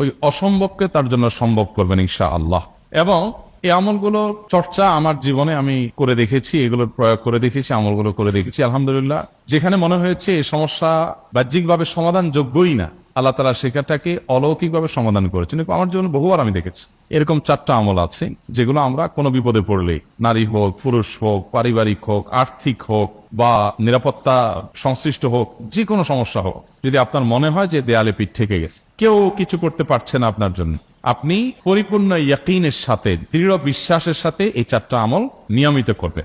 ওই অসম্ভবকে তার জন্য সম্ভব করবেন ইনশা আল্লাহ এবং এই আমলগুলো চর্চা আমার জীবনে আমি করে দেখেছি, এগুলোর প্রয়োগ করে দেখেছি, আমলগুলো করে দেখেছি। আলহামদুলিল্লাহ, যেখানে মনে হয়েছে এই সমস্যা বাহ্যিকভাবে সমাধান যোগ্যই না, আল্লাহ তালা শেখাটাকে অলৌকিকভাবে সমাধান করেছেন। আমার জীবনে বহুবার আমি দেখেছি। এরকম চারটা আমল আছে, যেগুলো আমরা কোনো বিপদে পড়লে নারী হোক, পুরুষ হোক, পারিবারিক হোক, আর্থিক হোক বা নিরাপত্তা সংশ্লিষ্ট হোক যে কোনো সমস্যা হোক, যদি আপনার মনে হয় যে দেয়ালে পিঠ ঠেকে গেছে, কেউ কিছু করতে পারছে না আপনার জন্য, আপনি পরিপূর্ণ ইয়াকিনের সাথে, দৃঢ় বিশ্বাসের সাথে এই চারটা আমল নিয়মিত করবেন।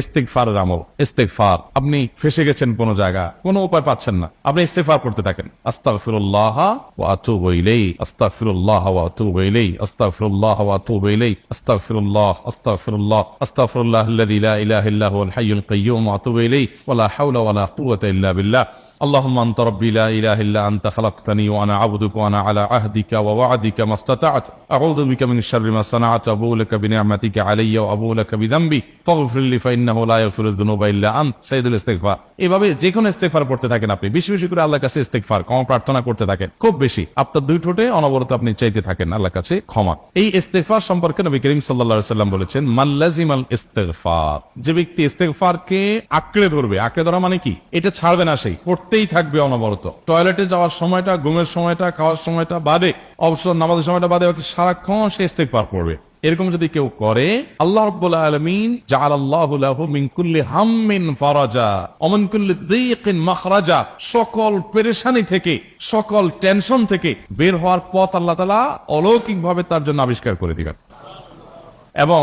ইস্তেকফারের আমল ইস্তেকফার আপনি ফেসে গেছেন কোন জায়গা কোনো উপায় পাচ্ছেন না। আপনি ইস্তেকফার করতে থাকেন। আস্তাগফিরুল্লাহ ওয়া আতুবু ইলাইহি, আস্তাগফিরুল্লাহ ওয়া আতুবু ইলাইহি, আস্তাগফিরুল্লাহ ওয়া আতুবু ইলাইহি, আস্তাগফিরুল্লাহ আস্তাগফিরুল্লাহ আস্তাগফিরুল্লাহ আল্লাযী লা ইলাহা ইল্লা হুয়াল হাইয়ুল কাইয়্যুম ওয়া আতুবু ইলাইহি, ওয়া লা হাওলা ওয়া কুওয়াতা ইল্লা বিল্লাহ। اللهم انت ربي لا اله الا انت خلقتني وانا عبدك وانا على عهدك ووعدك ما استطعت اعوذ بك من شر ما صنعت ابو لك بنعمتك علي وابو لك بذنبي فاغفر لي فانه لا يغفر الذنوب الا انت سيد الاستغفار এভাবে যে কোনো ইস্তেগফার পড়তে থাকেন আপনি বেশি বেশি করে আল্লাহর কাছে ইস্তেগফার ক্ষমা প্রার্থনা করতে থাকেন খুব বেশি আপনার দুই ঠোঁটে অনবরত আপনি চাইতে থাকেন আল্লাহর কাছে ক্ষমা এই ইস্তেগফার সম্পর্কে নবী করিম সাল্লাল্লাহু আলাইহি সাল্লাম বলেছেন মাল্লাজিমাল ইস্তেগফার যে ব্যক্তি ইস্তেগফারকে আঁকড়ে ধরবে আঁকড়ে ধরা মানে কি এটা ছাড়বে না সেই পড়তেই থাকবে অনবরত। টয়লেটে যাওয়ার সময়টা, ঘুমের সময়টা, খাওয়ার সময়টা বাদে, অবসর নামাজের সময়টা বাদে সারাক্ষণ সে ইস্তেক পার করবে এরকম যদি কেউ করে, আল্লাহ রাব্বুল আলামিন জাআলাল্লাহু লাহু মিন কুল্লি হাম্মিন ফারাজা, ওয়া মিন কুল্লি দীকিন সকল পেরেশানি থেকে, সকল টেনশন থেকে বের হওয়ার পথ আল্লাহ তাআলা অলৌকিকভাবে তার জন্য আবিষ্কার করে দিবেন। এবং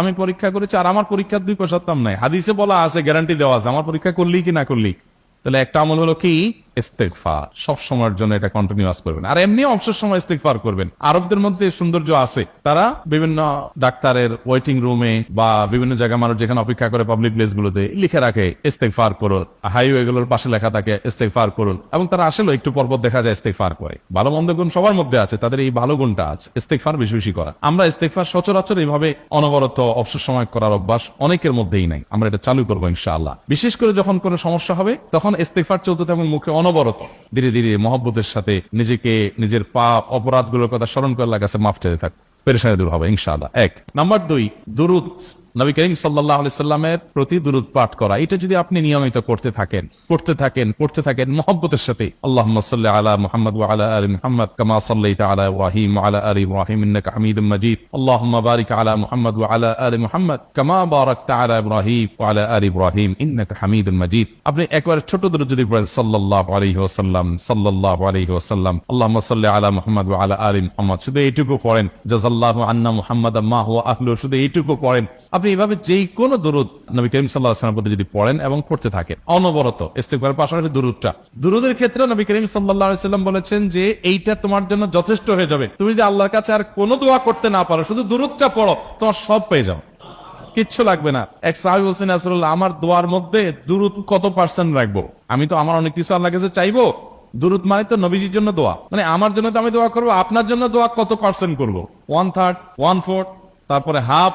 আমি পরীক্ষা করেছি আর আমার পরীক্ষার দুই পয়সাতাম নাই। হাদিসে বলা আছে গ্যারান্টি দেওয়া আছে, আমার পরীক্ষা করলি কি না করলি? তাহলে একটা আমল হলো কি? সময়ের জন্য এটা করবেন। আর এমনি অবসর সময় করবেন। আরবদের মধ্যে সৌন্দর্য আছে। তারা বিভিন্ন ডাক্তারের ওয়েটিং রুমে বা বিভিন্ন মানুষ যেখানে অপেক্ষা করে পাবলিক প্লেস গুলোতে লিখে রাখে করুন। হাইওয়ে গুলোর পাশে লেখা থাকে করুন। এবং তারা আসলে একটু পরপর দেখা যায় ইস্তেগফার করে। ভালো মন্দ গুণ সবার মধ্যে আছে, তাদের এই ভালো গুণটা আছে। ইস্তেগফার বেশি বেশি করা। আমরা ইস্তেগফার সচরাচর এইভাবে অনবরত অবসর সময় করার অভ্যাস অনেকের মধ্যেই নাই। আমরা এটা চালু করব ইনশাআল্লাহ। বিশেষ করে যখন কোনো সমস্যা হবে, তখন ইস্তেগফার চলতে থাকবে মুখে অনবরত ধীরে ধীরে মহব্বতের সাথে নিজেকে, নিজের পাপ অপরাধগুলোর কথা স্মরণ করে লাগাছে, মাফ চাইতে থাক পেরেশানি দূর হবে, ইনশাআল্লাহ। এক। নাম্বার দুই, দুরুদ। নবী করিম সাল্লাহ সাল্লামের প্রতি দুরুদ পাঠ করা। এটা যদি আপনি নিয়মিত করতে থাকেন করতে থাকেন করতে থাকেন, মহব্বতের সাথে আল্লাহ আলা মুহাম্মদ মুহাম্মদ কামা আলা ইব্রাহিম ওয়া আলা আলি ইন্নাকা হামিদুম মাজিদ। বারিক আলা মুহাম্মদ আলা আলি মুহাম্মদ কামা আলা ইব্রাহিম আলা আলি ইব্রাহিম হামিদুম মাজিদ। আপনি একবার ছোট দুরুদ যদি পড়েন, সাল্লাল্লাহু আলাইহি ওয়াসাল্লাম, সাল্লাল্লাহু আলাইহি ওয়াসাল্লাম, আল্লাহুম্মা সাল্লি আলা মুহাম্মদ আলা আলি মুহাম্মদ, শুধু এইটুকু পড়েন। জাযাল্লাহু আন্না মুহাম্মাদাম মা হুয়া আহলু শুধু এইটুকু পড়েন। আপনি আপনি এভাবে যেই কোনো দরুদ নবী করিম সাল্লাহ আসলামের প্রতি যদি পড়েন এবং পড়তে থাকেন, অনবরত ইস্তেকবার পাশাপাশি দুরুদটা। দুরুদের ক্ষেত্রে নবী করিম সাল্লাহ সাল্লাম বলেছেন যে এইটা তোমার জন্য যথেষ্ট হয়ে যাবে। তুমি যদি আল্লাহর কাছে আর কোনো দোয়া করতে না পারো, শুধু দুরুদটা পড়ো, তোমার সব পেয়ে যাও। কিচ্ছু লাগবে না। এক সাহেব হোসেন আমার দোয়ার মধ্যে দুরুদ কত পার্সেন্ট রাখব? আমি তো, আমার অনেক কিছু আল্লাহ কাছে চাইব। দুরুদ মানে তো নবীজির জন্য দোয়া। মানে আমার জন্য তো আমি দোয়া করব, আপনার জন্য দোয়া কত পার্সেন্ট করব? ওয়ান থার্ড ওয়ান ফোর্থ তারপরে হাফ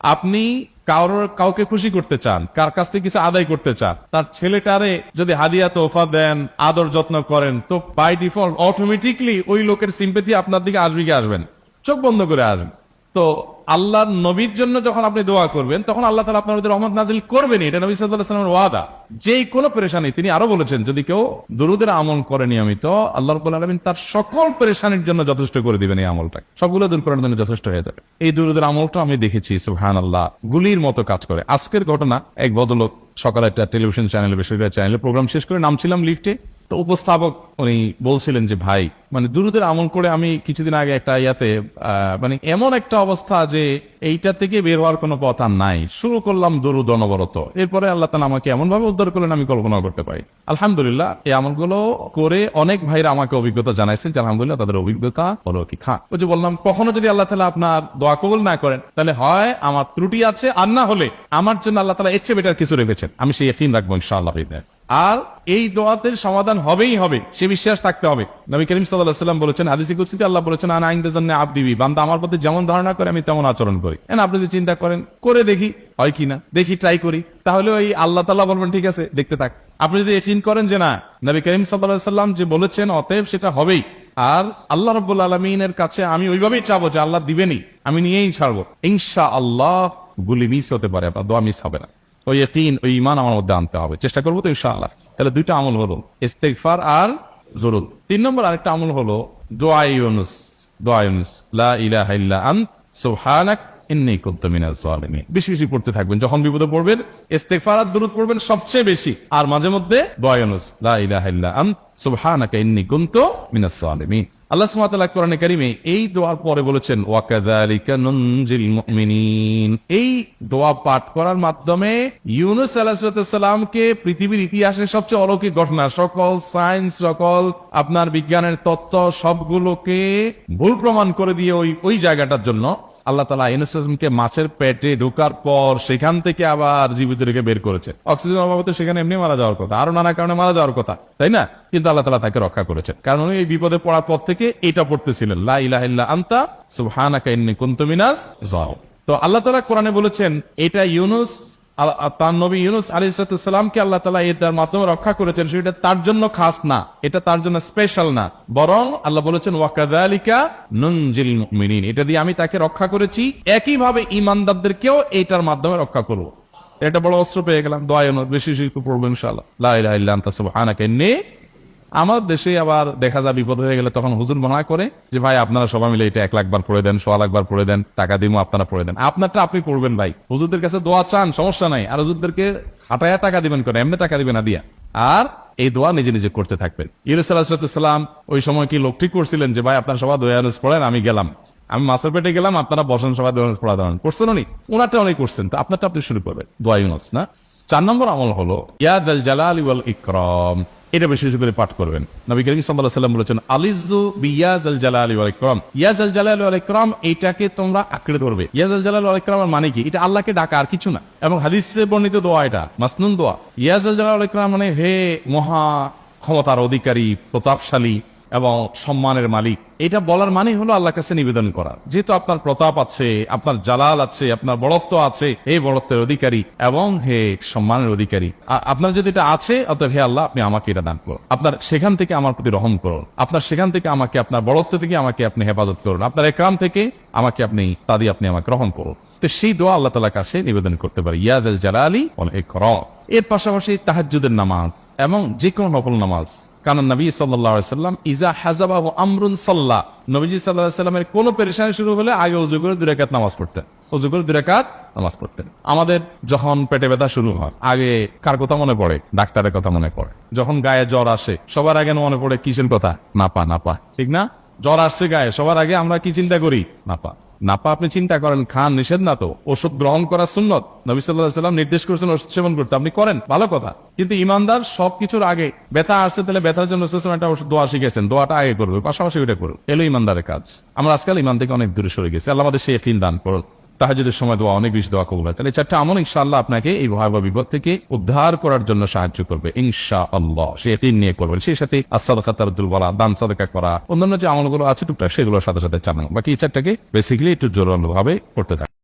আপনি কারোর কাউকে খুশি করতে চান, কার কাছ থেকে কিছু আদায় করতে চান, তার ছেলেটারে যদি হাদিয়া তোফা দেন, আদর যত্ন করেন, তো বাই ডিফল্ট অটোমেটিকলি ওই লোকের সিম্পেথি আপনার দিকে আসবে আসবেন চোখ বন্ধ করে আসবেন তো আল্লাহর নবীর জন্য যখন আপনি দোয়া করবেন, তখন আল্লাহ তালা আপনার মধ্যে রহমত নাজিল করবেন এটা নবী সাল্লামের ওয়াদা। যেই কোনো পেরেশানি, তিনি আরও বলেছেন, যদি কেউ দরুদের আমল করে নিয়মিত, আল্লাহ আলমিন তার সকল পেরেশানির জন্য যথেষ্ট করে দিবেন এই আমলটা সবগুলো দূর করার জন্য যথেষ্ট হয়ে যাবে। এই দরুদের আমলটা আমি দেখেছি সুহান আল্লাহ গুলির মতো কাজ করে। আজকের ঘটনা, এক বদলোক সকালে একটা টেলিভিশন চ্যানেলে, বেসরকারি চ্যানেলে প্রোগ্রাম শেষ করে নামছিলাম লিফটে। তো উপস্থাপক উনি বলছিলেন যে, ভাই মানে দুরুদের আমল করে আমি কিছুদিন আগে একটা ইয়াতে মানে এমন একটা অবস্থা যে এইটা থেকে বের হওয়ার কোনো পথ আর নাই। শুরু করলাম দুরুদ অনবরত। এরপরে আল্লাহ তালা আমাকে এমন ভাবে উদ্ধার করলেন, আমি কল্পনা করতে পারি। আলহামদুলিল্লাহ, এই আমলগুলো করে অনেক ভাইরা আমাকে অভিজ্ঞতা জানাইছেন যে, আলহামদুলিল্লাহ, তাদের অভিজ্ঞতা হলো কি খা ওই যে বললাম, কখনো যদি আল্লাহ তালা আপনার দোয়া কবুল না করেন, তাহলে হয় আমার ত্রুটি আছে, আর না হলে আমার জন্য আল্লাহ তালা এর চেয়ে বেটার কিছু রেখেছেন। আমি সেই একদিন রাখব ইনশাআল্লাহ। আর এই দোয়াতের সমাধান হবেই হবে, সে বিশ্বাস থাকতে হবে। নবী করিম সাল্লাহ সাল্লাম বলেছেন, হাদিসি কুসিতে আল্লাহ বলেছেন, আনা আইনদের জন্য আপ দিবি বান্দা আমার প্রতি যেমন ধারণা করে, আমি তেমন আচরণ করি। আপনি যদি চিন্তা করেন, করে দেখি, হয় কিনা দেখি ট্রাই করি। তাহলে ওই আল্লাহ তাল্লাহ বলবেন, ঠিক আছে, দেখতে থাক। আপনি যদি একিন করেন যে, না, নবী করিম সাল্লাহ সাল্লাম যে বলেছেন, অতএব সেটা হবেই। আর আল্লাহ রব্বুল আলমিনের কাছে আমি ওইভাবেই চাবো যে, আল্লাহ দিবেনি আমি নিয়েই ছাড়বো। ইনশা আল্লাহ গুলি মিস হতে পারে, আপনার দোয়া মিস হবে না। ওই ইকিন ওই ইমান আমার মধ্যে আনতে হবে। চেষ্টা করব তো ইনশাআল্লাহ। তাহলে দুইটা আমল হলো, ইস্তেগফার আর জরুর তিন নম্বর আরেকটা আমল হলো, দোয়া ইউনুস দোয়া ইউনুস, লা ইলাহা ইল্লা আন, সুবহানাক ইন্নী কুনতু মিনাজ জালিমিন। বেশি বেশি পড়তে থাকবেন। যখন বিপদে পড়বেন, ইস্তেগফার আর দুরূদ পড়বেন সবচেয়ে বেশি। আর মাঝে মধ্যে দোয়া ইউনুস, লা ইলাহা ইল্লা আন, সুবহানাকা ইন্নী কুনতু মিনাজ জালিমিন। আল্লাহ সুমাতাল্লাহ কোরআনে কারিমে এই দোয়ার পরে বলেছেন এই দোয়া পাঠ করার মাধ্যমে ইউনুস আলাহামকে পৃথিবীর ইতিহাসের সবচেয়ে অলৌকিক ঘটনা, সকল সায়েন্স, সকল আপনার বিজ্ঞানের তত্ত্ব সবগুলোকে ভুল প্রমাণ করে দিয়ে ওই ওই জায়গাটার জন্য আল্লাহ তালা এনএসএসকে মাছের পেটে ঢোকার পর সেখান থেকে আবার জীবিত রেখে বের করেছে। অক্সিজেন অভাবতে সেখানে এমনি মারা যাওয়ার কথা আরও নানা কারণে মারা যাওয়ার কথা, তাই না? কিন্তু আল্লাহ তালা তাকে রক্ষা করেছেন। কারণ উনি এই বিপদে পড়ার পর থেকে এটা পড়তেছিলেন, লা আন্তা সুহানা আনতা, সুবহানাকা ইন্নী যাও তো আল্লাহ তালা কোরআনে বলেছেন, এটা ইউনুস তার নবী ইউনুস আলী সালামকে আল্লাহ তালা এটার মাধ্যমে রক্ষা করেছেন, সেটা তার জন্য খাস না, এটা তার জন্য স্পেশাল না। বরং আল্লাহ বলেছেন ওয়াকাদালিকা নুনজিল মুমিনিন এটা দিয়ে আমি তাকে রক্ষা করেছি, একইভাবে ইমানদারদেরকেও এটার মাধ্যমে রক্ষা করব। এটা বড় অস্ত্র পেয়ে গেলাম দয়ানো বেশি বেশি পড়ব ইনশাআল্লাহ। লাইলা ইল্লাহ সুবহানাকা, ইন্নী আমার দেশে আবার দেখা যায় বিপদ হয়ে গেলে তখন হুজুর মানা করে যে, ভাই, আপনারা সবাই মিলে এটা এক লাখ বার পড়ে দেন, সোয়া লাখ বার পড়ে দেন, টাকা দিমো, আপনারা পড়ে দেন। আপনারটা আপনি পড়বেন ভাই। হুজুরদের কাছে দোয়া চান, সমস্যা নাই। আর হুজুরদেরকে হাঁটায়া টাকা দিবেন করে এমনি টাকা দিবেন না, দিয়া। আর এই দোয়া নিজে নিজে করতে থাকবেন। ইউনুস ওই সময় কি লোক ঠিক করছিলেন যে, ভাই, আপনার সবাই দোয়ানুস পড়েন, আমি গেলাম। আমি মাছের পেটে গেলাম, আপনারা বসেন, সবাই দোয়ানুস পড়া দেন করছেন উনি। ওনারটা অনেক করছেন। তো আপনারটা আপনি শুরু করবেন। দোয়া ইউনুস, না? চার নম্বর আমল হলো ইয়াদ জালাল ইকরাম। এটা বেশি বেশি করে পাঠ করবেন। নবী করিম সাল্লাহ সাল্লাম বলেছেন আলিজু বিয়াজ আল জালা আলী আলাইক্রম ইয়াজ আল জালা আলী আলাইক্রম এটাকে তোমরা আঁকড়ে ধরবে। ইয়াজ আল জালা ওয়াল ইকরাম মানে কি? এটা আল্লাহকে ডাকা আর কিছু না। এবং হাদিসে বর্ণিত দোয়া এটা, মাসনুন দোয়া। ইয়াজ আল জালা আলাইক্রম মানে হে মহা ক্ষমতার অধিকারী, প্রতাপশালী এবং সম্মানের মালিক। এটা বলার মানে হলো আল্লাহ কাছে নিবেদন করা। যেহেতু আপনার প্রতাপ আছে, আপনার জালাল আছে, আপনার বড়ত্ব আছে এই বড়ত্বের অধিকারী এবং হে সম্মানের অধিকারী। আপনার যদি এটা আছে, অতএব হে আল্লাহ, আপনি আমাকে এটা দান করুন। আপনার সেখান থেকে আমার প্রতি রহম করুন। আপনার সেখান থেকে আমাকে, আপনার বড়ত্ব থেকে আমাকে আপনি হেফাজত করুন। আপনার একরাম থেকে আমাকে আপনি, তাদি আপনি আমাকে গ্রহণ করুন। তো সেই দোয়া আল্লাহ তালা কাছে নিবেদন করতে পারে। ইয়াদ জালালি অনেক এর পাশাপাশি তাহাজ্জুদের নামাজ এবং যে কোনো নকল নামাজ। কারণ নবী সাল্লাম, ইজা হাজাবা ও আমরুন সাল্লাহ নবীজি সাল্লাহ সাল্লামের কোন পেরেশানি শুরু হলে আগে উজু করে দুরাকাত নামাজ পড়তেন। উজু করে দুরাকাত নামাজ পড়তেন। আমাদের যখন পেটে ব্যথা শুরু হয়, আগে কার কথা মনে পড়ে? ডাক্তারের কথা মনে পড়ে। যখন গায়ে জ্বর আসে, সবার আগে মনে পড়ে কিসের কথা? নাপা নাপা। ঠিক না? জ্বর আসছে গায়ে, সবার আগে আমরা কি চিন্তা করি? নাপা। নাপা আপনি চিন্তা করেন, খান, নিষেধ না তো। ওষুধ গ্রহণ করা সুন্নত। নবী সাল্লাহ সাল্লাম নির্দেশ করেছেন ওষুধ সেবন করতে। আপনি করেন, ভালো কথা। কিন্তু ইমানদার সবকিছুর আগে ব্যথা আসছে, তাহলে ব্যথার জন্য একটা ওষুধ দোয়া শিখেছেন দোয়াটা আগে করবে, পাশাপাশি ওইটা করুন। এলো ইমানদারের কাজ। আমরা আজকাল ইমান থেকে অনেক দূরে সরে গেছি। আল্লাহ আমাদের সেই ফিল দান করুন। তাহাজুদের সময় দোয়া অনেক বেশি দোয়া কবুল হয়। তাহলে চারটা আমল ইনশাআল্লাহ আপনাকে এই ভয়াবহ বিপদ থেকে উদ্ধার করার জন্য সাহায্য করবে ইনশা আল্লাহ সে তিন নিয়ে করবেন। সেই সাথে আসাদ আসাদাকাতারদুল বলা, দান সাদেকা করা, অন্যান্য যে আমলগুলো আছে টুকটাক, সেগুলোর সাথে সাথে চালানো। বাকি এই চারটাকে বেসিক্যালি একটু জোরালো ভাবে করতে থাকে